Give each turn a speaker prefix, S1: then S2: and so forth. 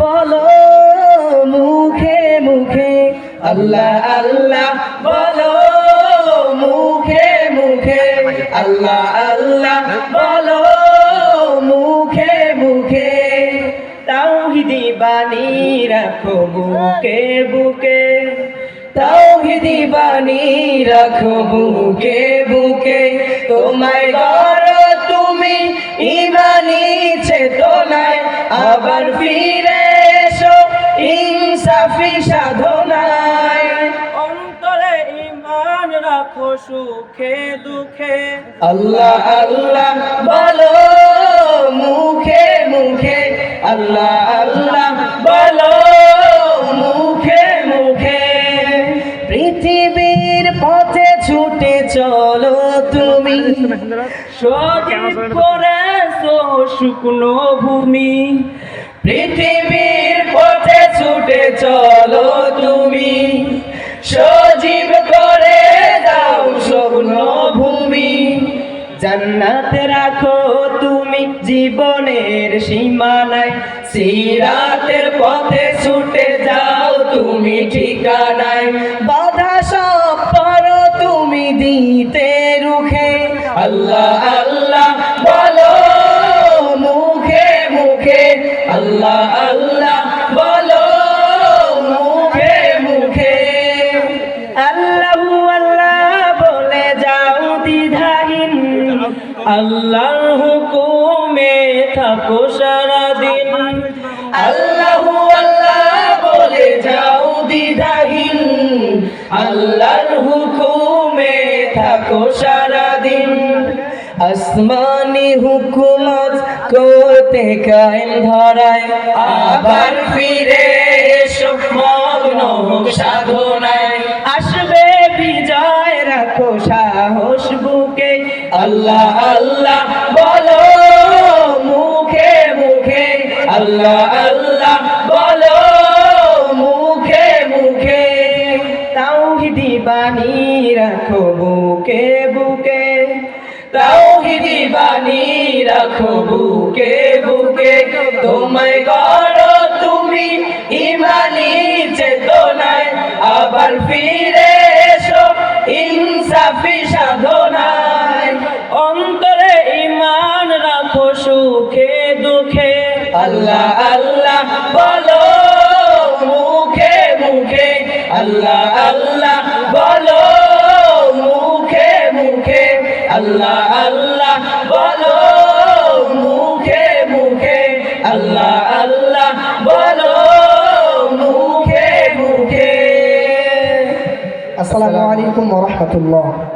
S1: বলো মুখে মুখে, আল্লাহ আল্লাহ, বলো মুখে মুখে, আল্লাহ আল্লাহ, বলো মুখে মুখে। তাওহিদি বাণী রাখো বুকে বুকে, তাওহিদি বাণী রাখো বুকে বুকে। তোমায় গড় তুমি, ইমানি চেতনায় আবার ফিরে ইনসাফি সাধনায়।
S2: অন্তরে ইমান রাখো সুখে দুঃখে।
S1: আল্লাহ আল্লাহ বলো মুখে মুখে। আল্লাহ আল্লাহ বলো মুখে মুখে। পৃথিবীর পথে ছুটে চলো তুমি।
S2: শুকনো ভূমি।
S1: পৃথিবীর পথে ছুটে চলো তুমি, সজীব করে দাও স্বপ্ন ভূমি। জান্নাতে রাখো তুমি জীবনের সীমানায়, সিরাতের পথে ছুটে যাও তুমি ঠিকানায়। বাধা সব পারো তুমি দিতে রুখে, আল্লাহ আল্লাহ বলো মুখে মুখে, আল্লাহ আল্লাহ
S2: আল্লাহর হুকুমে থাকো সারাদিন।
S1: আল্লাহ আল্লাহ বলে যাও দ্বিধাহীন। আল্লাহর হুকুমে থাকো সারাদিন। আসমানি হুকুমত করতে কায়েম ধরায়। আবার ফিরে এসো মগ্ন সাধনায়। আল্লাহ আল্লাহ, বলো মুখে মুখে। আল্লাহ আল্লাহ, বলো মুখে মুখে। তাওহিদি বাণী রাখো বুকে বুকে। তাওহিদি বাণী রাখো বুকে বুকে। তোমায় গড় তুমি ইমানি চেতনায়। আবার ফিরে এসো ইনসাফি সাধনায়। আল্লাহ আল্লাহ, বলো মুখে মুখে। আল্লাহ আল্লাহ, বলো মুখে মুখে। আল্লাহ আল্লাহ, বলো মুখে মুখে। আল্লাহ আল্লাহ, বলো মুখে মুখে।
S3: আসসালামু আলাইকুম রহমতুল্লাহ।